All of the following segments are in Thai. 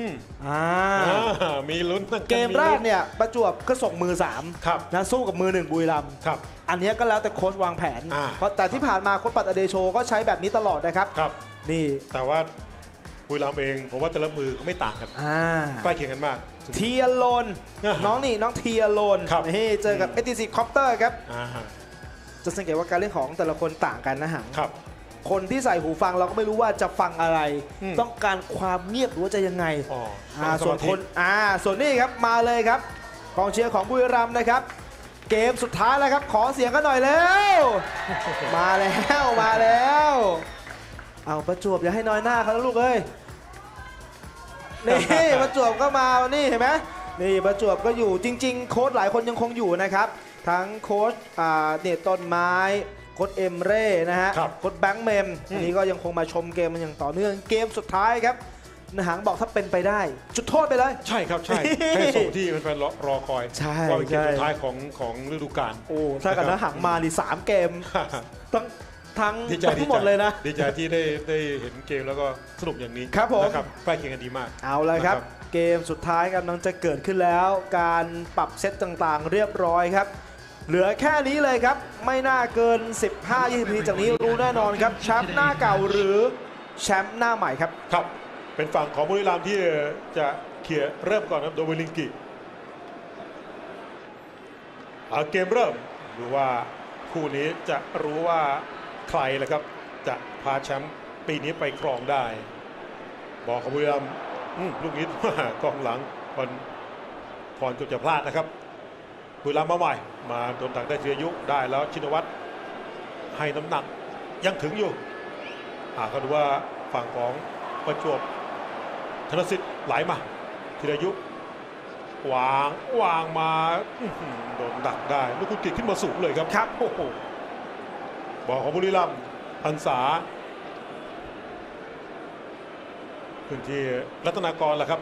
อืมอ่าอ่ามีลุ้นตั้งเกมแรกมีลุ้นเนี่ยประจวบก็ส่งมือครับ3นะสู้กับมือหนึ่งบุรีรัมย์ครับ อันเนี้ยก็แล้วแต่โค้ชวางแผน อ่า เพราะแต่ที่ผ่านมาโค้ชปัตอเดโชก็ใช้แบบนี้ตลอดนะครับ ครับ นี่ แต่ว่าบุรีรัมย์เองผมว่าแต่ละมือก็ไม่ต่างกันอ่า ใกล้เคียงกันมาก เทียโลนอ่าน้องนี่น้องเทียโลนครับ นี่เจอกับเอ c ซีคอปเตอร์ครับ อ่าฮะจะสังเกตว่าการเล่นของแต่ละคนต่างกันนะหังครับ คนที่ใส่หูฟังเราก็ไม่รู้ว่าจะฟังอะไร อืม ต้องการความเงียบหรือว่าจะยังไงอ๋ออ่าสส่วมานธิคนอ่าส่วนนี้ครับมาเลยครับกองเชียร์ของบุรีรัมย์นะครับ เกมสุดท้ายแล้วครับ ขอเสียงกันหน่อยแล้วมาแล้วมาแล้ว เอาประจวบอย่าให้น้อยหน้าเขานะลูกเอ้ยนี่ ประจวบก็มานี่เห็นไหมนี่ประจวบก็อยู่จริง ๆ โค้ชหลายคนยังคงอยู่นะครับ ทั้งโค้ชอ่าเนตต้นไม้ โค้ชเอ็มเร่นะฮะครับ โค้ชแบงค์เมมอันนี้ก็ยังคงมาชมเกมมันอย่างต่อเนื่องเกมสุดท้ายครับนหังบอกถ้าเป็นไปได้ จุดโทษไปเลย ใช่ครับใช่ให้ส่งที่แฟนๆรอรอคอยใช่ว่าเป็นเกมใช่ สุดท้ายของของฤดูกาล โอ้ถ้ากับนหังมานี่สามเกมทั้งทั้งดีใจดีทั้งใจหมดเลยนะ ดีใจที่ได้ได้เห็นเกมแล้วก็สนุกอย่างนี้ครับผม นะครับใกล้เคียงกันดีมาก เอาเลยครับ นะครับ เกมสุดท้ายกำลังจะเกิดขึ้นแล้ว การปรับเซตต่างๆ เรียบร้อยครับ เหลือแค่นี้เลยครับ ไม่น่าเกิน 15-20นาทีจากนี้รู้แน่นอนครับแชมป์หน้าเก่าหรือแชมป์หน้าใหม่ครับ ครับ เป็นฝั่งของบุรีรัมย์ที่จะเคลียเริ่มก่อนครับโดยวิลลิงกิเอาเกมเริ่มดูว่าคู่นี้จะรู้ว่าใครแหละครับ จะพาแชมป์ปีนี้ไปครองได้ บอกของบุรีรัมย์ลูกนี้ว่ากองหลังพรพรกือบจะพลาดนะครับ บุรีรัมย์มาใหม่ มาโดนตักได้เสียยุได้แล้วชินวัตรให้น้ำหนักยังถึงอยู่อ่าก็ดูว่าฝั่งของประจวบธนสิทธิ์ไหลมาธีรยุวางวางมาอื้อหือโดนดักได้ลูกคุณกิจขึ้นมาสูงเลยครับครับโอ้โหบอกของบุรีรัมย์พันษาพื้นที่รัตนากรแหละครับ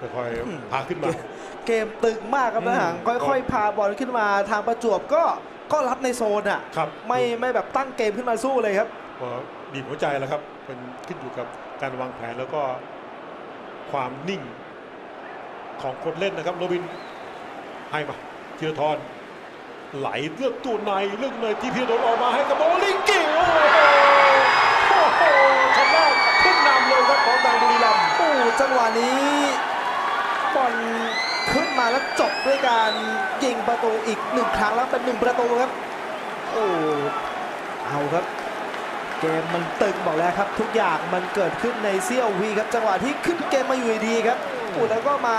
ค่อยๆพาขึ้นมา เกมตึงมากครับอืมนะหังค่อยๆ พาบอลขึ้นมาทางประจวบก็ก็รับในโซนอะครับไม่ไม่แบบตั้งเกมขึ้นมาสู้เลยครับก็บีบหัวใจแล้วครับเป็นขึ้นอยู่กับการวางแผนแล้วก็ความนิ่งของคนเล่นนะครับโรบินให้มาธีรทรไหลเลือกตัวในเลือกในที่พีรดลออกมาให้กับโบลิงกิโอ้โหโอ้โหทำได้ขึ้นนำเลยครับของทางบุรีรัมย์โอ้จังหวะนี้ บอลขึ้นมาแล้วจบด้วยการยิงประตูอีกหนึ่งครั้งแล้วเป็นหนึ่งประตูครับ โอ้เอาครับ เกมมันตึงบอกแล้วครับ ทุกอย่างมันเกิดขึ้นในเซี่ยววีครับจังหวะที่ขึ้นเกมมาอยู่ดีครับโอ้แล้วก็มา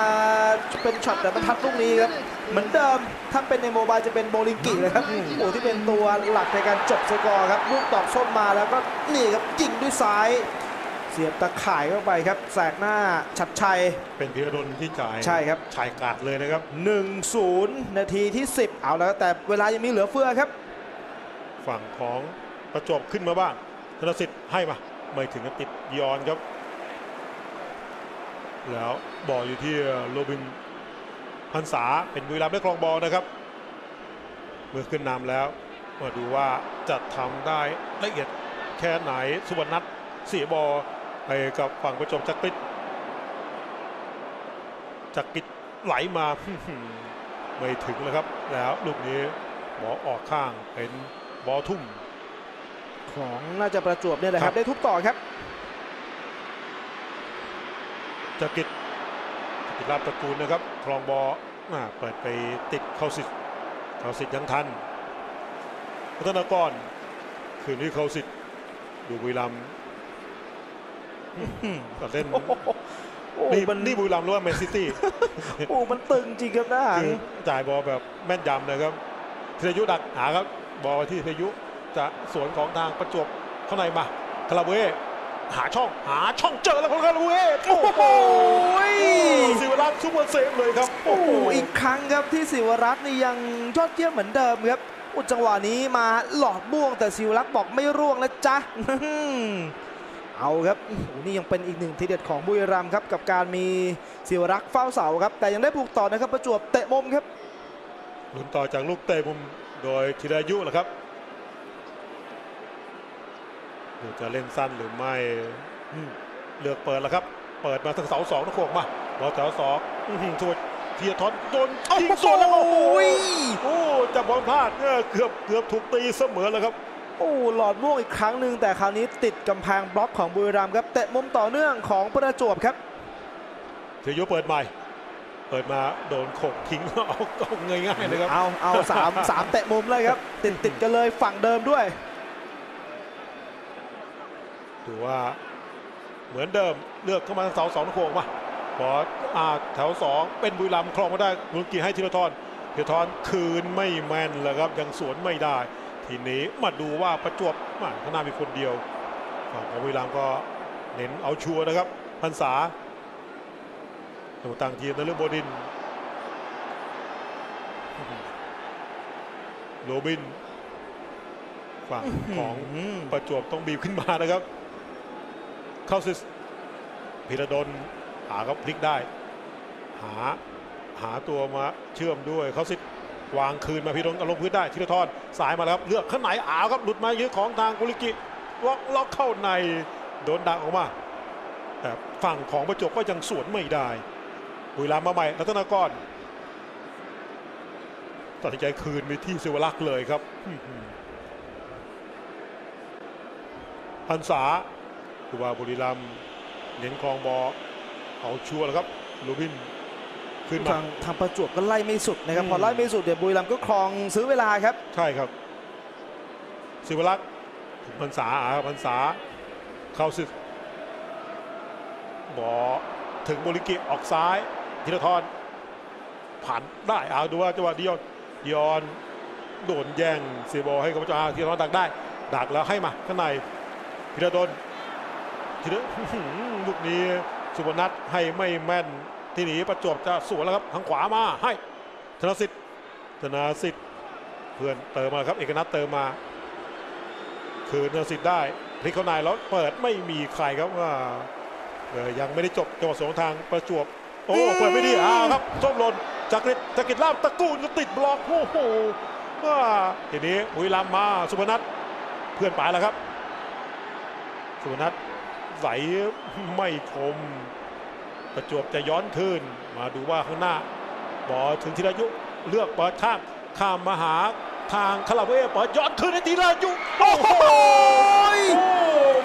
เป็นช็อตแต่บรรทัดลูกนี้ครับเหมือนเดิมถ้าเป็นในโมบายจะเป็นโบลิงกิเลยครับโอ้ที่เป็นตัวหลักในการจบสกอร์ครับลูกตอกส้มมาแล้วก็นี่ครับยิงด้วยซ้าย เสียบตะข่ายเข้าไปครับ แสกหน้าชัดชัย เป็นพีรดลที่จ่ายใช่ครับ ชายกาดเลยนะครับ 1-0 นาทีที่ 10 เอาแล้วแต่เวลายังมีเหลือเฟือครับ ฝั่งของประจวบขึ้นมาบ้างธนสิทธิ์ให้มา ไม่ถึงกับติดยอนครับ แล้วบอลอยู่ที่โรบินพันษาเป็นบุรีรัมย์ได้ครองบอลนะครับ เมื่อขึ้นนำแล้ว มาดูว่าจะทำได้ละเอียดแค่ไหนสุวรรณนัทเสียบอล ไปกับฝั่งประจวบจักริดจักริดไหลมาไม่ถึงเลยครับ แล้วลูกนี้บอลออกข้างเป็นบอลทุ่ม ของน่าจะประจวบเนี่ยแหละคครัรับบได้ทุบต่อครับจักริดจักริดลาบตระกูลนะครับครองบอลอ่าเปิดไปติดเข้าสิทธิ์เข้าสิทธิ์ยังทันพัฒนากรคืนนี้เข้าสิทธิ์ดูบุรีรัมย์ ก็เล่นโอ้โหโอ้นี่มันนี่บุรีรัมย์หรือว่าแมนซิตี้โอ้มันตึงจริงครับนะหังคือจ่ายบอลแบบแม่นยำนะครับธีรยุดักหาครับบอลที่ธีรยุจะสวนของทางประจวบเข้าในมาคาราเวหาช่องหาช่องเจอแล้วของคาราเวโอ้โหสิวรักษ์ซุปเปอร์เซฟเลยครับโอ้โหอีกครั้งครับที่ศิวรักษ์นี่ยังยอดเยี่ยมเหมือนเดิมครับอุยจังหวะนี้มาหลอดบ่วงแต่ศิวรักษ์บอกไม่ร่วงนะจ๊ะ เอาครับโอ้โหนี่ยังเป็นอีกหนึ่งทีเด็ดของบุรีรัมย์ครับกับการมีศิวรักษ์เฝ้าเสาครับ แต่ยังได้บุกต่อนะครับประจวบเตะมุมครับลุ้นต่อจากลูกเตะมุมโดยธีรยุแหละครับดูจะเล่นสั้นหรือไม่อืมเลือกเปิดแล้วครับ เปิดมาทางเสาสองนะโขกมาบอลแถวสองอื้อหือช่วยเทียทอนโดนยิงสวนแล้วโอ้โหโอ้ยโอ้จับบอลพลาดเออเกือบเกือบถูกตีเสมอแล้วครับ โอ้หลอดม่วงอีกครั้งหนึ่งแต่คราวนี้ติดกำแพงบล็อกของบุรีรัมย์ครับเตะมุมต่อเนื่องของประจวบครับเทโยเปิดใหม่ เปิดมาโดนโขกทิ้งเอาเอาง่ายๆเลยครับเอาเอาสามสามเตะมุมเลยครับ ติดติดกันเลยฝั่งเดิมด้วยถือว่าเหมือนเดิมเลือกเข้ามาทางเสาสองโขกมาบอลอ่าแถวสองเป็นบุรีรัมย์ครองมาได้มุลกีให้ธีรทรธีรทรคืนไม่แม่นเลยครับยังสวนไม่ได้ ทีนี้มาดูว่าประจวบมาข้างหน้ามีคนเดียวฝั่งของบุรีรัมก็เน้นเอาชัวร์นะครับพันษาตัวต่างทีมนเรื่องโบดินโรบินฝั่งของประจวบต้องบีบขึ้นมานะครับ เข้าซิสพิระดลหาครับพลิกได้ หาหาตัวมาเชื่อมด้วยเขาซิส วางคืนมาพิระดลเอาลงพื้นได้ธีรทรสายมาแล้วครับเลือกข้างในอ้าวครับหลุดมาเยอะของทางกุลิกิล็อกล็อกเข้าในโดนดักออกมาแต่ฝั่งของประจบก็ยังสวนไม่ได้บุรีรัมมาใหม่รัตนากรตัดสินใจคืนไปที่ศิวรักษ์เลยครับพันษาคือว่าบุรีรัมเน้นคลองบอเอาชัวร์แล้วครับลูบิน ขึ้นมาทางทางประจวบก็ไล่ไม่สุดนะครับอืมพอไล่ไม่สุดเดี๋ยวบุรีรัมย์ก็ครองซื้อเวลาครับ ใช่ครับ ศิวรักษ์ถึงพันษาอาพันษาเข้าสึกบอลถึงบริกิออกซ้ายธีรทรผ่านได้เอาดูว่าจังหวะดิยอนดิยอนโดนแย่งเสียบอลให้กับเจ้าอาธีรทรดักได้ ดักแล้วให้มาข้างในธีรดลธีรลูกนี้สุพนัทให้ไม่แม่น ที่หนีประจวบจะสวนแล้วครับทางขวามาให้ธนสิทธิ์ธนาสิทธิ์เพื่อนเติมมาครับเอกนัทเติมมาคืนธนสิทธิ์ได้พลิกเข้าในแล้วเปิดไม่มีใครครับว่าเออยังไม่ได้จบจังหวะสวนทางประจวบโอ้อืมเปิดไม่ดีอ้าวครับส้มหล่นจักริดจักริดลาบตะกูลก็ติดบล็อกโอ้โหว่าทีนี้อุยลามมาสุพนัทเพื่อนไปแล้วครับสุพนัทไหลไม่คม ประจวบจะย้อนคืนมาดูว่าข้างหน้าบอลถึงธีรายุเลือกเปิดข้ามข้ามมาหาทางคาราเวเปิดย้อนคืนให้ธีรายุโอ้โหโอ้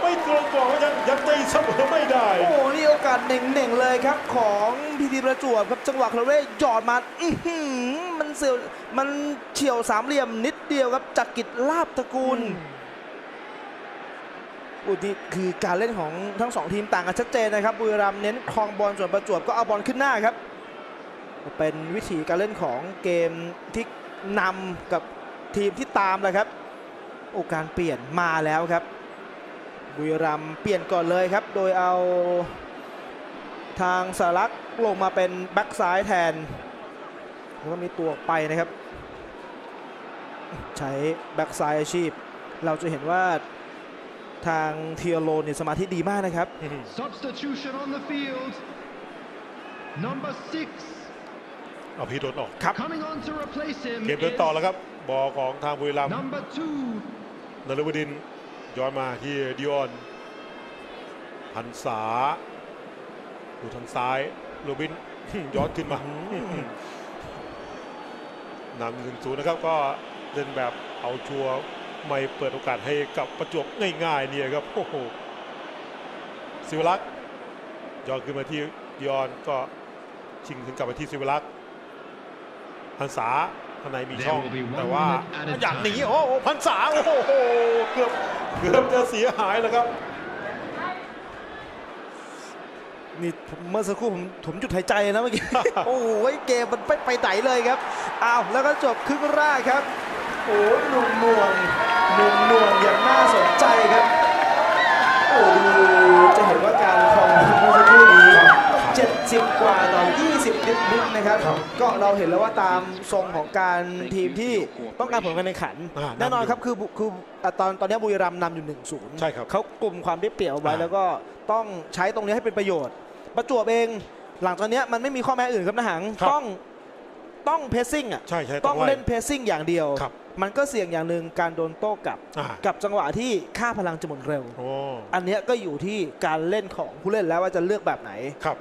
ไม่ตรงกรอบยังยังตีเสมอไม่ได้ โอ้โหนี่โอกาสเน่งๆเลยครับ ของพีทีประจวบครับจังหวะคาราเร่หยอดมาอื้อหือมันเสียวมันเฉียวสามเหลี่ยมนิดเดียวครับจากกิจลาบตระกูล อุนี่คือการเล่นของทั้งสองทีมต่างกันชัดเจนนะครับบุรีรัมย์เน้นครองบอลส่วนประจวบก็เอาบอลขึ้นหน้าครับ เป็นวิธีการเล่นของเกมที่นำกับทีมที่ตามแหละครับ โอการเปลี่ยนมาแล้วครับ บุรีรัมย์เปลี่ยนก่อนเลยครับ โดยเอาทางสารักลงมาเป็นแบ็กซ้ายแทนแล้วก็มีตัวไปนะครับ ใช้แบ็กซ้ายอาชีพ เราจะเห็นว่า ทางเทียโรเนี่ยสมาธิดีมากนะครับ Substitution on the field. Number six เอาพีโดนออก coming on to replace him. เกมเดินต่อแล้วครับ บอลของทางบุรีรัมย์ is Number two. นฤบดินทร์ย้อนมาที่ดิออน พันษาดูทางซ้ายโรบินย้อนขึ้นมานำหนึ่งศูนย์นะครับก็เล่นแบบเอาชัวร์ ไม่เปิดโอกาสให้กับประจวบง่ายๆเนี่ยครับโอ้โหศิวรักษ์ย้อนขึ้นมาที่ดิออนก็ชิงถึงกลับไปที่ศิวรักษ์พันษาข้างในมีช่อง There will be one แต่ว่า minute at a อย่างหนี time. โอ้โหพันษาโอ้โหเกือบเกือบจะเสียหายแล้วครับนี่ผมเมื่อสักครู่ผมผมหยุดหายใจนะเมื่อกี้ โอ้โหเกมมันไปไปไหนเลยครับ อ้าว แล้วก็จบครึ่งแรกครับ โอ้ยหนุ่มหน่วง หนุ่มหน่วงอย่างน่าสนใจครับ โอ้ดูจะเห็นว่าการครองบอลเมื่อสักครู่นี้ 70 กว่าต่อ 20 นิดนิดๆนะครับ ก็เราเห็นแล้วว่าตามทรงของการทีมที่ต้องการผลการแข่งขันอ่าแน่นอนนำอยู่ครับคือบุคืออะตอนตอนนี้บุรีรัมย์นำอยู่ 1-0 ใช่ครับเขากลุ่มความได้เปรียบเอาไว้อ่าแล้วก็ต้องใช้ตรงนี้ให้เป็นประโยชน์ ประจวบเอง หลังจากเนี้ยมันไม่มีข้อแม้อื่นครับนะหังครับต้องต้องเพสซิ่งอะใช่ใช่ต้องไเล่นเพสซิ่งอย่างเดียวครับ มันก็เสี่ยงอย่างหนึ่งการโดนโต้กลับอ่ากับจังหวะที่ค่าพลังจะหมดเร็วโอ้อันเนี้ยก็อยู่ที่การเล่นของผู้เล่นแล้วว่าจะเลือกแบบไหนครับ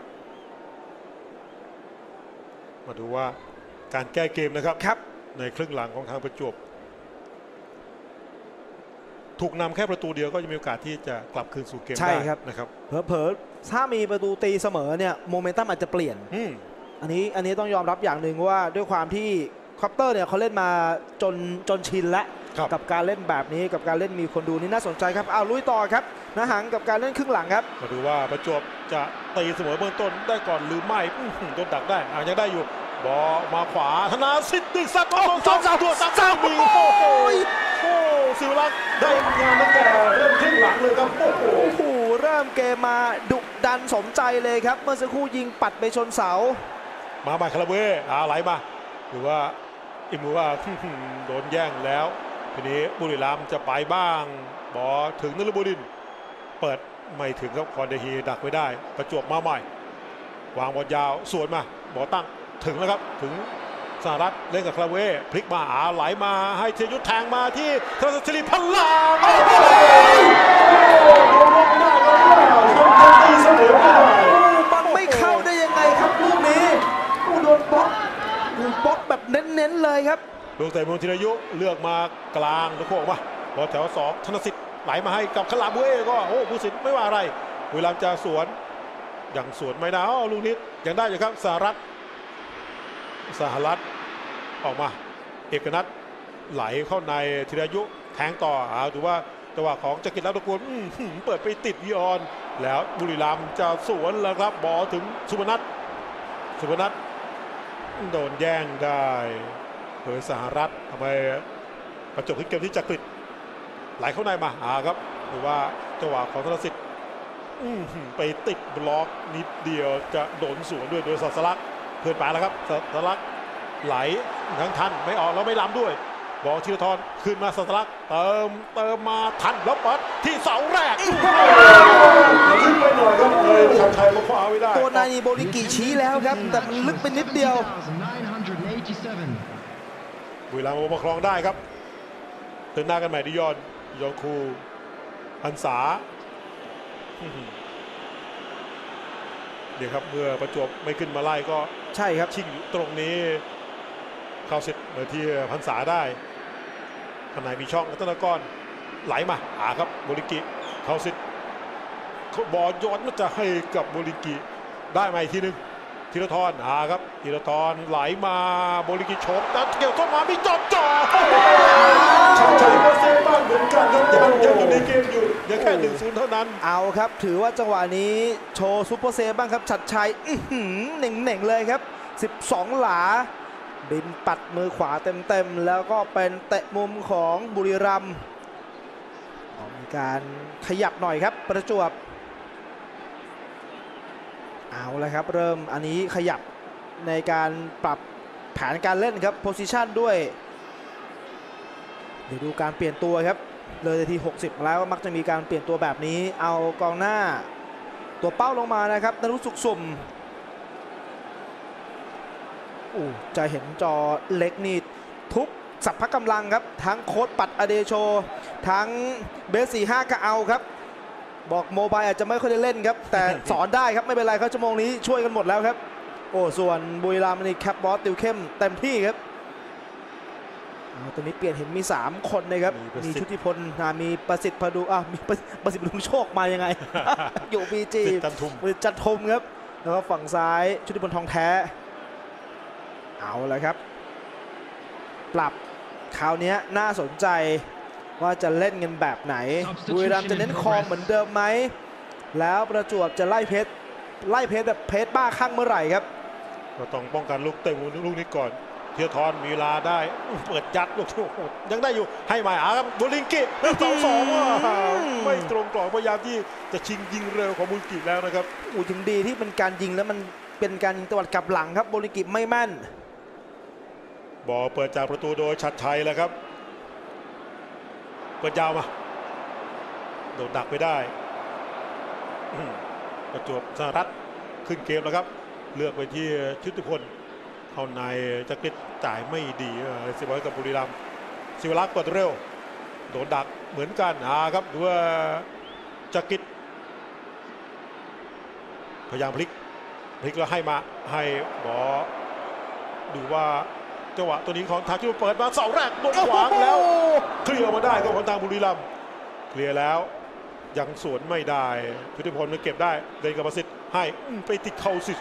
มาดูว่าการแก้เกมนะครับครับ ในครึ่งหลังของทางประจวบ ถูกนำแค่ประตูเดียวก็จะมีโอกาสที่จะกลับคืนสู่เกมใช่ได้ครับนะครับเผลอๆถ้ามีประตูตีเสมอเนี่ยโมเมนตัมอาจจะเปลี่ยนอืมอันนี้อันนี้ต้องยอมรับอย่างหนึ่งว่าด้วยความที่ คอปเตอร์เนี่ยเขาเล่นมาจนจนชินแล้วครับกับการเล่นแบบนี้กับการเล่นมีคนดูนี่น่าสนใจครับเอาลุยต่อครับนะหังกับการเล่นครึ่งหลังครับมาดูว่าประจวบจะตีเสมอเบื้องต้นได้ก่อนหรือไม่อื้อหือโดนดักได้อ่ายังได้อยู่บอลมาขวาธนาสิทธิ์ดึงสัตว์โอ้โหสองสามตัวสามสามมีโอ้โหโอ้สิวรักษ์ได้งานตั้งแต่เริ่มครึ่งหลังเลยครับโอ้โหโอ้โหเริ่มเกมมาดุดันสมใจเลยครับ เมื่อสักครู่ยิงปัดไปชนเสา มาใหม่คาราเบ้อ่าไหลมาหรือว่า อิมูว่าโดนแย่งแล้ว ทีนี้บุรีรัมจะไปบ้าง บอถึงนฤบดิน เปิดไม่ถึงครับคอนเดฮีดักไว้ได้ ประจวบมาใหม่ วางบอลยาวสวนมา บอตั้งถึงแล้วครับถึงสหรัฐเล่นกับคาราเว่พลิกมาอาไหลมาให้เทยุทธแทงมาที่ธนศิริพลามตีเสมอได้ มันไม่เข้าได้ยังไงครับลูกนี้โอ้โดนบล็อกโอ้บล็อกแบบ เน้นๆเลยครับลูกเตะมุนธิรยุเลือกมากลางแล้วโค้งมาบอลแถวสองธนสิทธิ์ไหลมาให้กับขลาบุเอก็โอ้ผู้สิทธิ์ไม่ว่าอะไรเวลามย์จะสวนยังสวนไม่ได้อ้าลูกนี้ยังได้อยู่ครับสหรัฐสหรัฐออกมา เอกนัทไหลเข้าในธิรยุแทงต่อเอาดูว่าจังหวะของจักริดล้วตะกวนเปิดไปติดวิออน แล้วบุรีรัมย์จะสวนแล้วครับบอลถึงสุพนัทสุพนัท โดนแย่งได้เผยสหรัฐทำไมประจบที่เกมที่จักริดไหลเข้าในมาหาครับหรือว่าจังหวะของธนสิทธิ์ไปติดบล็อกนิดเดียวจะโดนสวนด้วยโดยสัสลักเพื่อนไปแล้วครับสัสลักไหลทั้งทันไม่ออกแล้วไม่ล้ำด้วย บอลธีรทรขึ้นมาสัสลักษณ์เติมเติมมาทันแล้วเปิดที่เสาแรกขึ้นไปหน่อยครับเลยชัดชัยมาคว้าไว้ได้ตัวนายนีโบริกิชี้แล้วครับ แต่มันลึกไปนิดเดียว 2,987. บุรีรัมย์เอามาครองได้ครับเดินหน้ากันใหม่ดิยอนยองคูพันษาอื้อหือเดี๋ยวครับเมื่อประจวบไม่ขึ้นมาไล่ก็ใช่ครับชิงอยู่ตรงนี้เข้าเสร็จมาที่พันษาได้ ข้างในมีช่องรัตนกรไหลมาหาครับบริกิเข้าเสร็จบอลย้อนมาจะให้กับบริกิได้มาอีกทีหนึงธีรทรหาครับธีรทรไหลมาบริกิชกแล้วเกี่ยวเข้ามามีจอดจ่อชาชัยก็เซฟบ้างเหมือนกันครับยังยังอยู่ในเกมอยู่ยังแค่หนึ่งศูนย์เท่านั้นเอาครับ ถือว่าจังหวะนี้โชว์ซุปเปอร์เซฟบ้างครับชัดชัยหือเหน่งๆเลยครับ 12 หลา บินปัดมือขวาเต็มๆ แล้วก็เป็นเตะมุมของบุรีรัมย์มีการขยับหน่อยครับประจวบ เอาละครับ เริ่มอันนี้ขยับในการปรับแผนการเล่นครับโพซิชันด้วย เดี๋ยวดูการเปลี่ยนตัวครับ เลยนที 60 แล้วมักจะมีการเปลี่ยนตัวแบบนี้ เอากองหน้า ตัวเป้าลงมานะครับนรุสุขสุ่ม อู้จะเห็นจอเล็กนี่ทุกสัพพะกำลังครับ ทั้งโค้ดปัดอเดโช ทั้งเบสสี่ห้าก็เอาครับ บอกโมบายอาจจะไม่ค่อยได้เล่นครับ แต่สอนได้ครับ ไม่เป็นไรครับชั่วโมงนี้ช่วยกันหมดแล้วครับ โอ้ส่วนบุรีรัมย์นี่แคปบอสติวเข้มเต็มที่ครับเอาตอนนี้เปลี่ยนเห็นมี 3 คนนะครับ มีประสิมีทธิ์ชุติพลอ่ามีประสิทธิ์พดุอะมีประประสิทธิ์พดุงโชคมายังไง อยู่บีจีสิทธิ์จันทุมจัดทมครับ แล้วก็ฝั่งซ้ายชุติพลทองแท้ เอาละครับ ปรับคราวเนี้ยน่าสนใจว่าจะเล่นกันแบบไหน Substitution บุรีรัมย์จะเน้นคอมเหมือนเดิมไหม แล้วประจวบจะไล่เพชรไล่เพชรแบบเพชรบ้าข้างเมื่อไหร่ครับก็ต้องป้องกันลูกเตะมุมลูกนี้ก่อนเทียทรมีเวลาได้อื้อเปิดยัดลูกโอ้โหยังได้อยู่ให้มาหาครับบุลิงกิหนึ่งสองสองอะไม่ตรงกรอบพยายามที่จะชิงยิงเร็วของบุลิงกิแล้วนะครับอู้ถึงดีที่เป็นการยิงแล้วมันเป็นการยิงตวัดกลับหลังครับโบลิกิไม่แม่น บอลเปิดจากประตูโดยชัดชัยแล้วครับ เปิดยาวมา โดนดักไปได้ ประจวบสหรัฐขึ้นเกมแล้วครับ เลือกไปที่ชุติพลเข้าในจะกิดจ่ายไม่ดีสียบอลกับบุรีรัมย์ศิวรักษ์เปิดเร็ว โดนดักเหมือนกันอ่าครับดูว่าจักริดพยายามพลิกพลิกแล้วให้มาให้บอดูว่า จังหวะตัวนี้ของทางที่เปิดมาเสาแรกโดนขวางแล้วเคลียร์มาได้ครับของทางบุรีรัมย์เคลียร์แล้วยังสวนไม่ได้พุทธิพลมาเก็บได้เดินกับประสิทธิ์ให้อืมไปติดเข่าสิ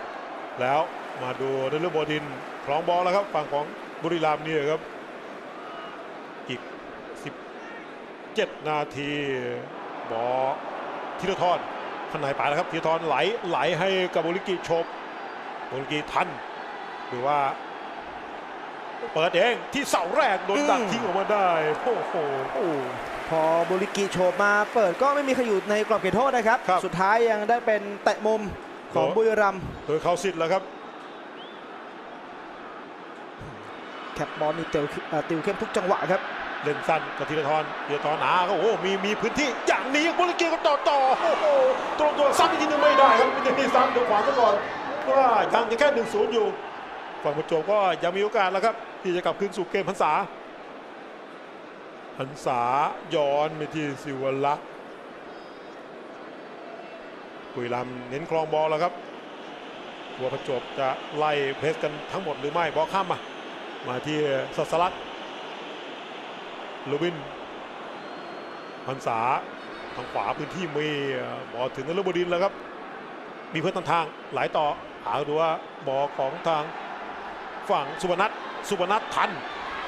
แล้วมาดูนฤบดินคล้องบอลแล้วครับฝั่งของบุรีรัมย์นี่ครับอีก 17 นาทีบอธีรทรข้างในไปแล้วครับธีรทรไหลไหลให้กับบุริกิโชบบุริกิทันหรือว่า เปิดเองที่เสาแรกโดนดักอืมทิ้งออกมาได้โอ้โหโอ้พอบุริกิโฉบมาเปิดก็ไม่มีใครอยู่ในกรอบเขตโทษนะครับครับสุดท้ายยังได้เป็นเตะมุมของโอ้บุรีรัมย์โดยเขาสิทธิ์แล้วครับแคปบอลนี่เติวเอ่อติวเข้มทุกจังหวะครับเล่นสั้นกับธีรทรธีรทรหนาก็โอ้โหมีมีพื้นที่อย่างนี้บุริกิก็ต่อต่อโอ้โหตรงตัวซ้ำอีกทีนึงไม่ได้ครับไม่ได้ซ้ำเดี๋ยวขวางซะก่อนเพราะว่ายังยังแค่หนึ่งศูนย์อยู่ ฝั่งประจวบก็ยังมีโอกาสแล้วครับ ที่จะกลับคืนสู่เกมพันษาพันษาย้อนไปที่สิวลักษ์กุยลำเน้นคลองบอลแล้วครับกลัวประจวบจะไล่เพสกันทั้งหมดหรือไม่บอลข้ามมา มาที่สัสลักลูวินพันษาทางขวาพื้นที่มีบอลถึงนฤบดินแล้วครับ มีเพื่อนต้นทางหลายต่อหาดูว่าบอลของทาง ฝั่งสุวรรณัทสุวรรณัททัน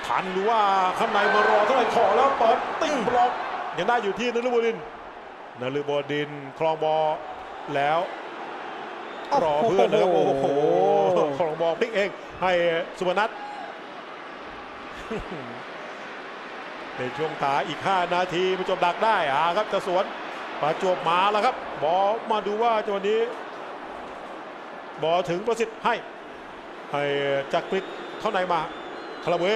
ทันหรือว่าข้างในมารอเท่าไหร่ขอแล้วเปิดติ้งบล็อกยังได้อยู่ที่นฤบดินนฤบดินคลองบอลแล้วรอเพื่อนนะครับโอ้โหคลองบอลพลิกเองให้สุวรรณัทในช่วงท้ายอีก 5 นาทีประจวบดักได้อ่าครับจะสวนประจวบมาแล้วครับ บอลมาดูว่าจังหวะนี้ บอลถึงประสิทธิ์ให้ ให้จักริดเข้าในมาคาราเว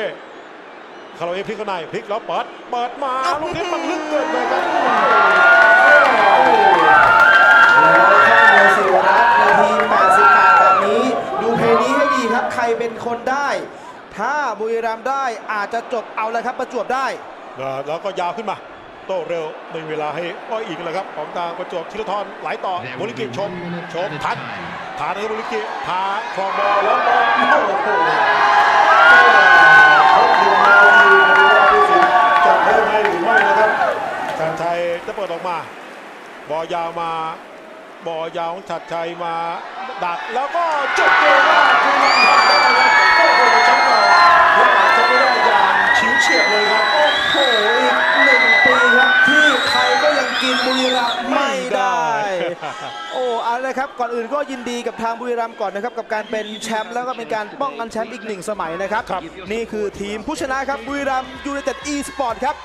คาราเวพลิกเข้าในพลิกแล้วเปิดเปิดมาลูกนี้มันลึกเกินไปครับแล้วข้ามเลยสิวรัตน์นาที88แบบนี้ดูเพลงนี้ให้ดีครับใครเป็นคนได้ ถ้าบุรีรัมย์ได้อาจจะจบเอาเลยครับประจวบได้แล้วแล้วก็ยาวขึ้นมาโต้เร็วไม่มีเวลาให้อ้อยอีกแล้วครับ ของทางประจวบธีรทรไหลต่อบุริกิชม ชมทัน ทันนะครับบุริกิพาครองบอลแล้วบอลโอ้โหครบหนึ่งนาทีมาดูว่าผู้สินจะเพิ่มให้หรือไม่นะครับชัดชัยจะเปิดออกมา บอยาวมาบอยาวของชัดชัยมาดักแล้วก็จบเกมว่าคือยังทำได้ครับโอ้โหแชมป์เก่าและอาจจะไม่ได้อย่างชิวเฉียดเลยครับโอ้โหอีกหนึ่งปีครับที่ใครก็ยังกินบุรีรัมย์ โอ้เอาเลยครับ ก่อนอื่นก็ยินดีกับทางบุรีรัมย์ก่อนนะครับ กับการเป็นแชมป์แล้วก็เป็นการป้องกันแชมป์อีกหนึ่งสมัยนะครับครับนี่คือทีมผู้ชนะครับบุรีรัมย์ยูไนเต็ดอีสปอร์ตครับ